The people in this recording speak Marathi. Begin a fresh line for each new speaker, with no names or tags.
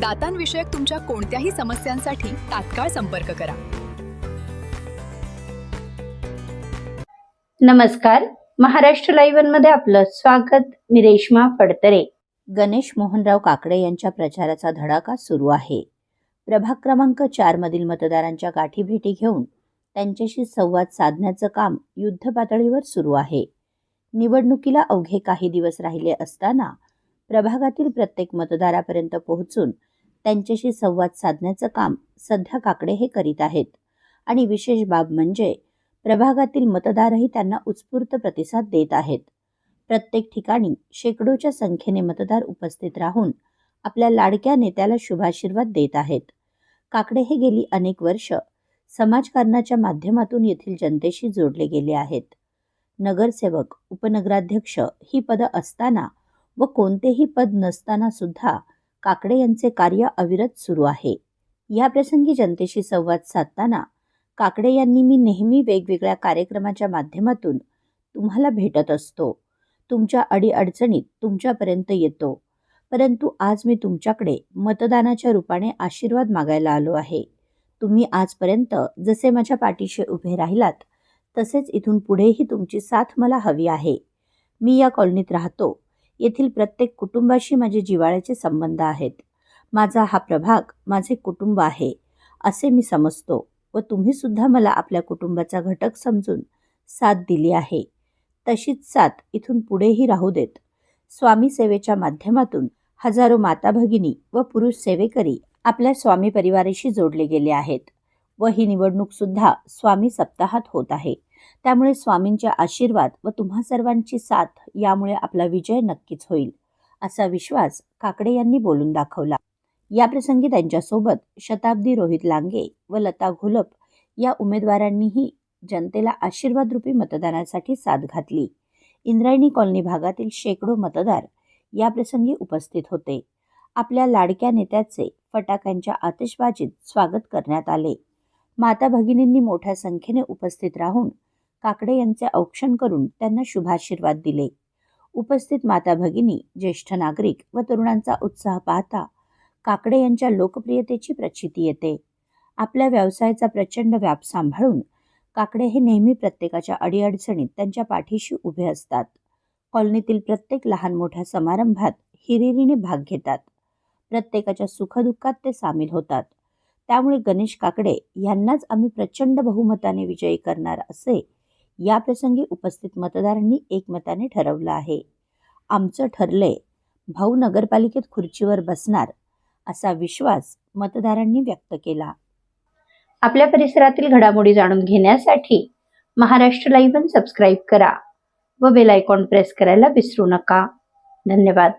दातांविषयक तुमच्या कोणत्याही समस्यांसाठी तात्काळ संपर्क करा.
नमस्कार. महाराष्ट्र लाईव्हमध्ये आपलं स्वागत. मी रेश्मा फडतरे गणेश मोहनराव काकडे यांच्या प्रचाराचा धडाका सुरू आहे. प्रभाग क्रमांक चार मधील मतदारांच्या गाठीभेटी घेऊन त्यांच्याशी संवाद साधण्याचं काम युद्ध पातळीवर सुरू आहे. निवडणुकीला अवघे काही दिवस राहिले असताना प्रभागातील प्रत्येक मतदारापर्यंत पोहोचून त्यांच्याशी संवाद साधण्याचं काम सध्या काकडे हे करीत आहेत. आणि विशेष बाब म्हणजे प्रभागातील मतदारही त्यांना उत्स्फूर्त प्रतिसाद देत आहेत. प्रत्येक ठिकाणी शेकडोच्या संख्येने मतदार उपस्थित राहून आपल्या लाडक्या नेत्याला शुभाशीर्वाद देत आहेत. काकडे हे गेली अनेक वर्ष समाजकारणाच्या माध्यमातून येथील जनतेशी जोडले गेले आहेत. नगरसेवक उपनगराध्यक्ष ही पदं असताना व कोणतेही पद नसताना सुद्धा काकडे यांचे कार्य अविरत सुरू आहे. या प्रसंगी जनतेशी संवाद साधताना काकडे यांनी मी नेहमी वेगवेगळ्या कार्यक्रमाच्या माध्यमातून तुम्हाला भेटत असतो. तुमच्या अडीअडचणीत तुमच्यापर्यंत येतो. परंतु आज मी तुमच्याकडे मतदानाच्या रूपाने आशीर्वाद मागायला आलो आहे. तुम्ही आजपर्यंत जसे माझ्या पाठीशी उभे राहिलात तसेच इथून पुढेही तुमची साथ मला हवी आहे. मी या कॉलनीत राहतो. येथील प्रत्येक कुटुंबाशी माझे जिव्हाळ्याचे संबंध आहेत. माझा हा प्रभाग माझे कुटुंब आहे असे मी समजतो व तुम्ही सुद्धा मला आपल्या कुटुंबाचा घटक समजून साथ दिली आहे. तशीच साथ इथून पुढेही राहू देत. स्वामी सेवेच्या माध्यमातून हजारो माता भगिनी व पुरुष सेवेकरी आपल्या स्वामी परिवाराशी जोडले गेले आहेत व ही निवडणूकसुद्धा स्वामी सप्ताहात होत आहे. त्यामुळे स्वामींचे आशीर्वाद व तुम्हा सर्वांची साथ यामुळे आपला विजय नक्कीच होईल असा विश्वास काकडे यांनी बोलून दाखवला. याप्रसंगी त्यांच्यासोबत शताब्दी रोहित लांगे व लता घोलप या उमेदवारांनीही जनतेला आशीर्वाद रूपी मतदानासाठी साथ घातली. इंद्रायणी कॉलनी भागातील शेकडो मतदार या प्रसंगी उपस्थित होते. आपल्या लाडक्या नेत्याचे फटाक्यांच्या आतिषबाजीत स्वागत करण्यात आले. माता भगिनींनी मोठ्या संख्येने उपस्थित राहून काकडे यांचे औक्षण करून त्यांना शुभाशीर्वाद दिले. उपस्थित माता भगिनी ज्येष्ठ नागरिक व तरुणांचा उत्साह पाहता काकडे यांच्या लोकप्रियतेची प्रचिती येते. आपल्या व्यवसायाचा प्रचंड व्याप सांभाळून काकडे हे नेहमी प्रत्येकाच्या अडीअडचणीत त्यांच्या पाठीशी उभे असतात. कॉलनीतील प्रत्येक लहान मोठ्या समारंभात हिरिरीने भाग घेतात. प्रत्येकाच्या सुखदुःखात ते सामील होतात. त्यामुळे गणेश काकडे यांनाच आम्ही प्रचंड बहुमताने विजयी करणार असे या प्रसंगी उपस्थित मतदारांनी एकमताने ठरवलं आहे. आमचं ठरलंय भाऊ नगरपालिकेत खुर्चीवर बसणार असा विश्वास मतदारांनी व्यक्त केला. आपल्या परिसरातील घडामोडी जाणून घेण्यासाठी महाराष्ट्र लाईव्ह सबस्क्राईब करा व बेल आयकॉन प्रेस करायला विसरू नका. धन्यवाद.